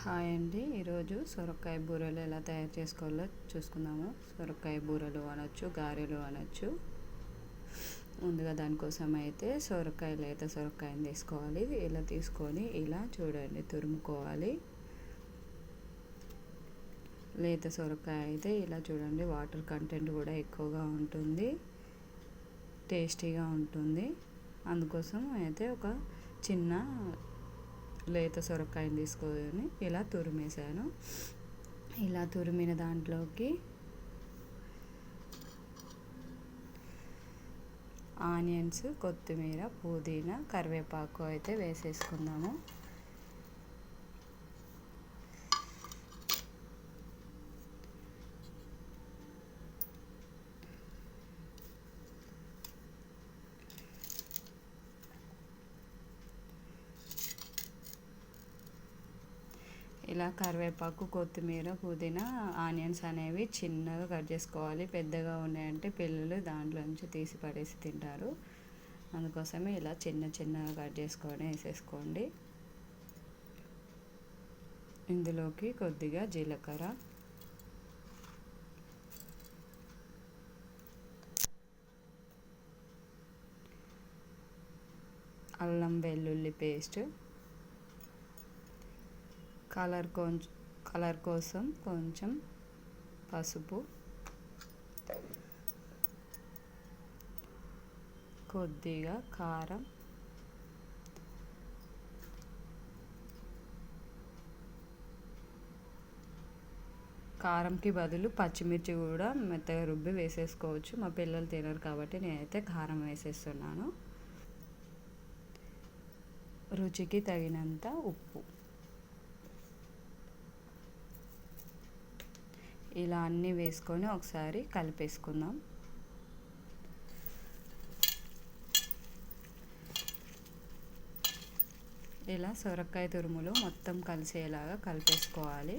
Hi అండి. ఈరోజు సొరకాయ బూరెలు ఎలా తయారు చేసుకోవాలో చూసుకుందాము. సొరకాయ బూరెలు అనొచ్చు గారెలు అనొచ్చు. ముందుగా దానికోసం అయితే సొరకాయ లేత సొరకాయని తీసుకోవాలి. ఇలా తీసుకొని ఇలా చూడండి తురుముకోవాలి. లేత సొరకాయ అయితే ఇలా చూడండి వాటర్ కంటెంట్ కూడా ఎక్కువగా ఉంటుంది. టేస్టీగా ఉంటుంది. అందుకోసం అయితే ఒక చిన్న లేత సొరకాయని తీసుకొని ఇలా తురిమేసాను ఇలా తురిమిన దాంట్లోకి ఆనియన్స్ కొత్తిమీర పుదీనా కరివేపాకు అయితే వేసేసుకుందాము. ఇలా కరివేపాకు కొత్తిమీర పుదీనా ఆనియన్స్ అనేవి చిన్నగా కట్ చేసుకోవాలి. పెద్దగా ఉన్నాయంటే పిల్లలు దాంట్లో నుంచి తీసి పడేసి తింటారు. అందుకోసమే ఇలా చిన్న చిన్నగా కట్ చేసుకొని వేసేసుకోండి. ఇందులోకి కొద్దిగా జీలకర్ర. అల్లం వెల్లుల్లి పేస్ట్. కలర్ కొంచెం కలర్ కోసం కొంచెం పసుపు కొద్దిగా కారం కారంకి బదులు పచ్చిమిర్చి కూడా మెత్తగా రుబ్బి వేసేసుకోవచ్చు. మా పిల్లలు తినరు కాబట్టి నేనైతే కారం వేసేస్తున్నాను. రుచికి తగినంత ఉప్పు. ఇలా అన్నీ వేసుకొని ఒకసారి కలిపేసుకుందాం. ఇలా సొరకాయ తురుములు మొత్తం కలిసేలాగా కలిపేసుకోవాలి.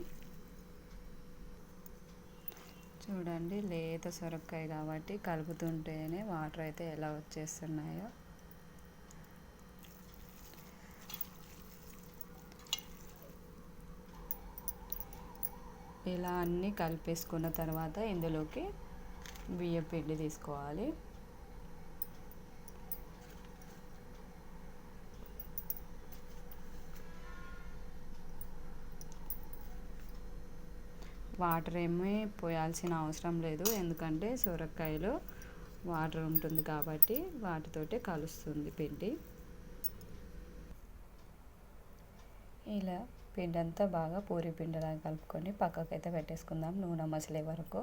చూడండి లేత సొరకాయ కాబట్టి కలుపుతుంటేనే వాటర్ అయితే ఎలా వచ్చేస్తున్నాయో. ఇలా అన్నీ కలిపేసుకున్న తర్వాత ఇందులోకి బియ్యం పిండి తీసుకోవాలి. వాటర్ ఏమీ పోయాల్సిన అవసరం లేదు. ఎందుకంటే సొరకాయలో వాటర్ ఉంటుంది కాబట్టి వాటితోటే కలుస్తుంది పిండి. ఇలా పిండి అంతా బాగా పూరి పిండిలాగా కలుపుకొని పక్కకైతే పెట్టేసుకుందాం నూనె మసలే వరకు.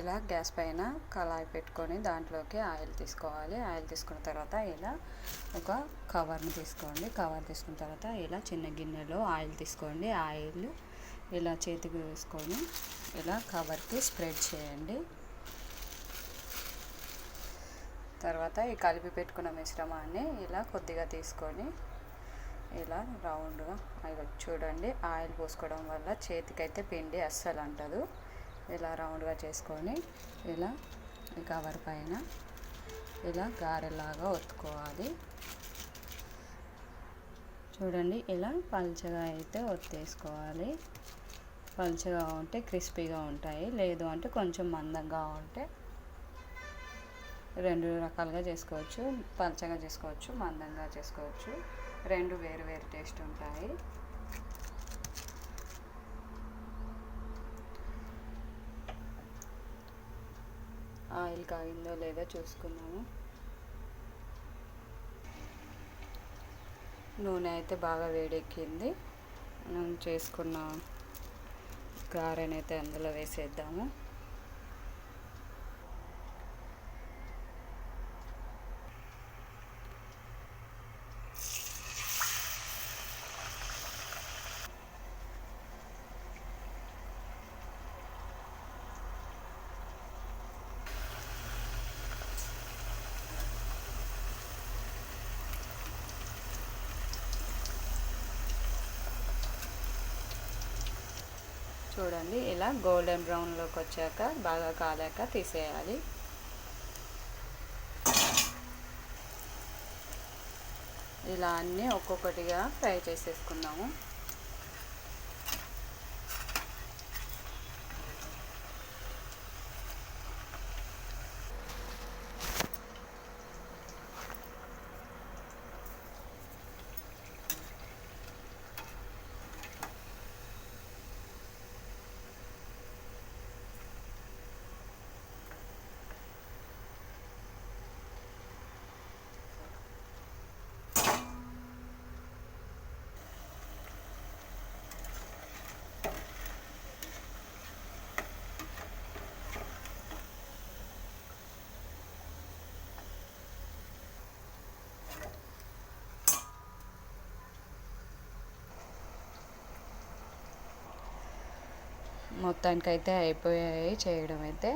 ఇలా గ్యాస్ పైన కళాయి పెట్టుకొని దాంట్లోకి ఆయిల్ తీసుకోవాలి. ఆయిల్ తీసుకున్న తర్వాత ఇలా ఒక కవర్ని తీసుకోండి. కవర్ తీసుకున్న తర్వాత ఇలా చిన్న గిన్నెలో ఆయిల్ తీసుకోండి. ఆయిల్ ఇలా చేతికి వేసుకొని ఇలా కవర్కి స్ప్రెడ్ చేయండి. తర్వాత ఈ కలిపి పెట్టుకున్న మిశ్రమాన్ని ఇలా కొద్దిగా తీసుకొని ఇలా రౌండ్గా చూడండి ఆయిల్ పోసుకోవడం వల్ల చేతికైతే పిండి అస్సలు అంటదు. ఇలా రౌండ్గా చేసుకొని ఇలా ఈ కవర్ పైన ఇలా గారెలాగా ఒత్తుకోవాలి. చూడండి ఇలా పల్చగా అయితే ఒత్తేసుకోవాలి. పల్చగా ఉంటే క్రిస్పీగా ఉంటాయి లేదు అంటే కొంచెం మందంగా ఉంటే రెండు రకాలుగా చేసుకోవచ్చు. పలచగా చేసుకోవచ్చు మందంగా చేసుకోవచ్చు. రెండు వేరు వేరు టేస్ట్ ఉంటాయి. ఆయిల్ కాగిందో లేదో చూసుకున్నాము నూనె అయితే బాగా వేడెక్కింది. మనం చేసుకున్న గారెనైతే అందులో వేసేద్దాము. చూడండి ఇలా గోల్డెన్ బ్రౌన్లోకి వచ్చాక బాగా కాలాక తీసేయాలి. ఇలా అన్నీ ఒక్కొక్కటిగా ఫ్రై చేసేసుకుందాము. మొత్తానికైతే అయిపోయాయి చేయడం అయితే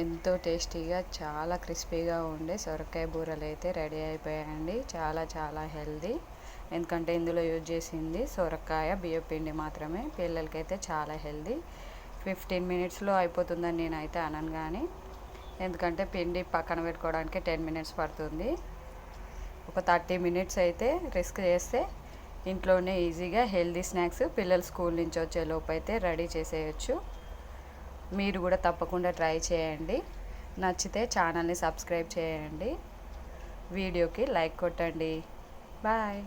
ఎంతో టేస్టీగా చాలా క్రిస్పీగా ఉండే సొరకాయ బూరలు అయితే రెడీ అయిపోయాయండి. చాలా చాలా హెల్దీ. ఎందుకంటే ఇందులో యూజ్ చేసింది సొరకాయ బియ్యం పిండి మాత్రమే. పిల్లలకైతే చాలా హెల్దీ. ఫిఫ్టీన్ మినిట్స్లో అయిపోతుందని నేనైతే అనను కానీ ఎందుకంటే పిండి పక్కన పెట్టుకోవడానికి టెన్ మినిట్స్ పడుతుంది. ఒక థర్టీ మినిట్స్ అయితే రిస్క్ చేస్తే ఇంట్లోనే ఈజీగా హెల్దీ స్నాక్స్ పిల్లలు స్కూల్ నుంచి వచ్చే లోపు అయితే రెడీ చేసేయచ్చు. మీరు కూడా తప్పకుండా ట్రై చేయండి. నచ్చితే ఛానల్ని సబ్స్క్రైబ్ చేయండి. వీడియోకి లైక్ కొట్టండి. బాయ్.